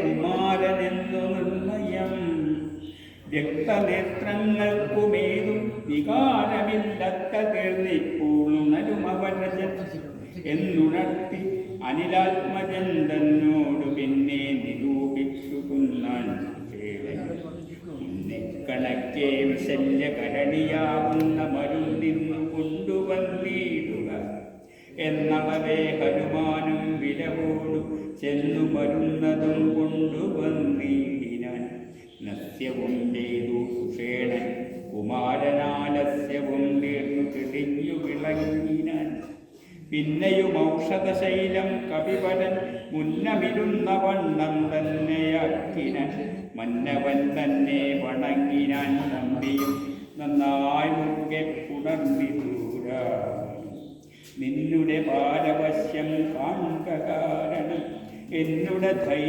കുമാരനെന്നു നിർണയം. വ്യക്തനേത്രങ്ങൾക്കുമേതും വികാരമില്ലത്ത കേൾന്നിപ്പൂണരുമവരജൻ എന്നുണർത്തി അനിലാത്മജൻ തന്നോട് പിന്നെ നിരൂപിച്ചു കുന്നാൻ കണക്കെ വിശല്യകരണിയാവുന്ന മരുന്നിന്നു കൊണ്ടുവന്നിടുക. എന്നവരെ ഹനുമാനും വിലവോടു ചെന്നു വരുന്നതും കൊണ്ടുവന്നീടിനാൻ നസ്യവും ചെയ്തു സുഷേണൻ കുമാരനാലസ്യവും തീർന്നു തെളിഞ്ഞു വിളങ്ങിനാൻ. പിന്നെയും ഔഷധശൈലം കവിവരൻ മുന്നമിരുന്ന വണ്ണം തന്നെയാക്കിനാൻ മന്നവൻ തന്നെ വണങ്ങിനാൻ നമ്പിയും നന്നായി മുറുകെ പുണർന്നിദൂര നിന്നുടെ പാരവശ്യം കാണുക എന്നുടെ ധൈര്യം